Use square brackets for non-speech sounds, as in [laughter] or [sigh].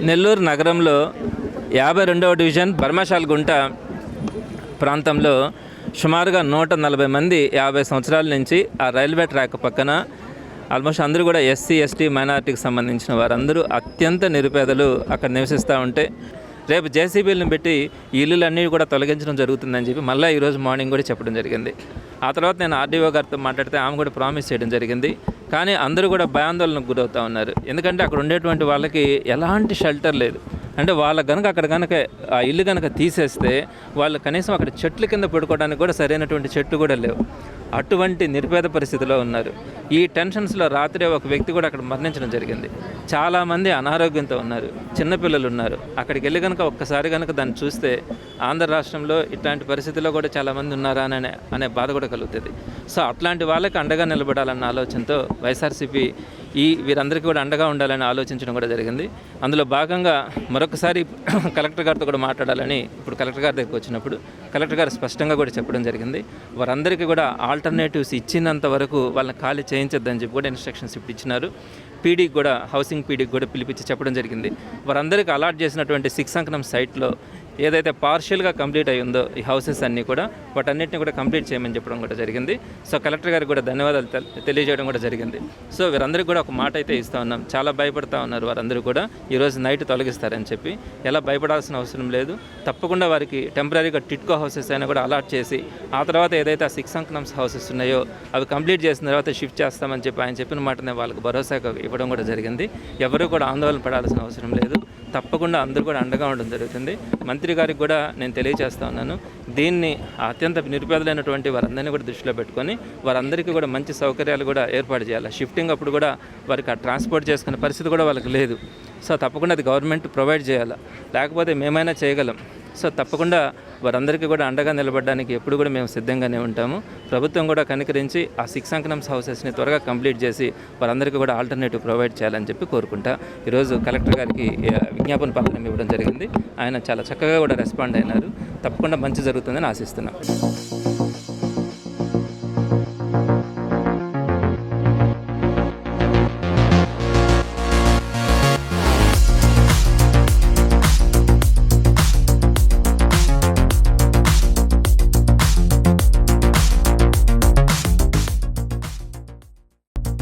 నెల్లూరు నగరంలో యాభై రెండవ డివిజన్ బర్మశాల్ గుంట ప్రాంతంలో సుమారుగా నూట నలభై మంది యాభై సంవత్సరాల నుంచి ఆ రైల్వే ట్రాక్ పక్కన ఆల్మోస్ట్ అందరూ కూడా ఎస్సీ ఎస్టీ మైనారిటీకి సంబంధించిన వారందరూ అత్యంత నిరుపేదలు అక్కడ నివసిస్తూ ఉంటే రేపు జేసీబీలను పెట్టి ఈ ఇల్లులన్నీ కూడా తొలగించడం జరుగుతుందని చెప్పి మళ్ళీ ఈరోజు మార్నింగ్ కూడా చెప్పడం జరిగింది. ఆ తర్వాత నేను ఆర్డీఓ గారితో మాట్లాడితే ఆమె కూడా ప్రామిస్ చేయడం జరిగింది. కానీ అందరూ కూడా భయాందోళనకు గురవుతూ ఉన్నారు. ఎందుకంటే అక్కడ ఉండేటువంటి వాళ్ళకి ఎలాంటి షెల్టర్ లేదు. అంటే వాళ్ళ కనుక అక్కడ కనుక ఆ ఇల్లు కనుక తీసేస్తే వాళ్ళు కనీసం అక్కడ చెట్ల కింద పడుకోవడానికి కూడా సరైనటువంటి చెట్లు కూడా లేవు. అటువంటి నిరుపేద పరిస్థితిలో ఉన్నారు. ఈ టెన్షన్స్లో రాత్రి ఒక వ్యక్తి కూడా అక్కడ మరణించడం జరిగింది. చాలామంది అనారోగ్యంతో ఉన్నారు. చిన్నపిల్లలు ఉన్నారు. అక్కడికి వెళ్ళి కనుక ఒక్కసారి కనుక దాన్ని చూస్తే ఆంధ్ర రాష్ట్రంలో ఇట్లాంటి పరిస్థితిలో కూడా చాలామంది ఉన్నారా అనే అనే బాధ కూడా కలుగుతుంది. సో అట్లాంటి వాళ్ళకి అండగా నిలబడాలన్న ఆలోచనతో వైఎస్ఆర్సీపీ ఈ వీరందరికీ కూడా అండగా ఉండాలని ఆలోచించడం కూడా జరిగింది. అందులో భాగంగా మరొకసారి [clears throat] కలెక్టర్ గారితో కూడా మాట్లాడాలని ఇప్పుడు కలెక్టర్ గారి దగ్గరికి వచ్చినప్పుడు కలెక్టర్ గారు స్పష్టంగా కూడా చెప్పడం జరిగింది. వారందరికీ కూడా ఆల్టర్నేటివ్స్ ఇచ్చినంత వరకు వాళ్ళని ఖాళీ చేయించొద్దని చెప్పి కూడా ఇన్స్ట్రక్షన్స్ ఇప్పుడు ఇచ్చినారు. పీడీకి కూడా హౌసింగ్ పీడీకి కూడా పిలిపించి చెప్పడం జరిగింది. వారందరికీ అలాట్ చేసినటువంటి సిక్స్ అంకనం సైట్లో ఏదైతే పార్షియల్గా కంప్లీట్ అయి ఉందో ఈ హౌసెస్ అన్నీ కూడా వాటన్నిటిని కూడా కంప్లీట్ చేయమని చెప్పడం కూడా జరిగింది. సో కలెక్టర్ గారికి కూడా ధన్యవాదాలు తెలియజేయడం కూడా జరిగింది. సో వీరందరికీ కూడా ఒక మాట అయితే ఇస్తూ ఉన్నాం. చాలా భయపడతా ఉన్నారు వారందరూ కూడా ఈరోజు నైట్ తొలగిస్తారని చెప్పి. ఎలా భయపడాల్సిన అవసరం లేదు. తప్పకుండా వారికి టెంపరీగా టిట్కో హౌసెస్ అయినా కూడా అలాట్ చేసి ఆ తర్వాత ఏదైతే ఆ సిక్స్ అంకనమ్స్ హౌసెస్ ఉన్నాయో అవి కంప్లీట్ చేసిన తర్వాత షిఫ్ట్ చేస్తామని చెప్పి ఆయన చెప్పిన మాటనే వాళ్ళకి భరోసాగా ఇవ్వడం కూడా జరిగింది. ఎవరు కూడా ఆందోళన పడాల్సిన అవసరం లేదు. తప్పకుండా అందరూ కూడా అండగా ఉండడం జరుగుతుంది. మంత్రి గారికి కూడా నేను తెలియజేస్తా ఉన్నాను. దీన్ని అత్యంత నిరుపేదలైనటువంటి వారందరినీ కూడా దృష్టిలో పెట్టుకొని వారందరికీ కూడా మంచి సౌకర్యాలు కూడా ఏర్పాటు చేయాలి. షిఫ్టింగ్ అప్పుడు కూడా వారికి ఆ ట్రాన్స్పోర్ట్ చేసుకునే పరిస్థితి కూడా వాళ్ళకి లేదు. సో తప్పకుండా అది గవర్నమెంట్ ప్రొవైడ్ చేయాలి. లేకపోతే మేమైనా చేయగలం. సో తప్పకుండా వారందరికీ కూడా అండగా నిలబడడానికి ఎప్పుడు కూడా మేము సిద్ధంగానే ఉంటాము. ప్రభుత్వం కూడా కనికరించి ఆ సిక్స్ అంకనమ్స్ హౌసెస్ని త్వరగా కంప్లీట్ చేసి వారందరికీ కూడా ఆల్టర్నేటివ్ ప్రొవైడ్ చేయాలని చెప్పి కోరుకుంటా. ఈరోజు కలెక్టర్ గారికి విజ్ఞాపన పత్రం ఇవ్వడం జరిగింది. ఆయన చాలా చక్కగా కూడా రెస్పాండ్ అయినారు. తప్పకుండా మంచి జరుగుతుందని ఆశిస్తున్నాం.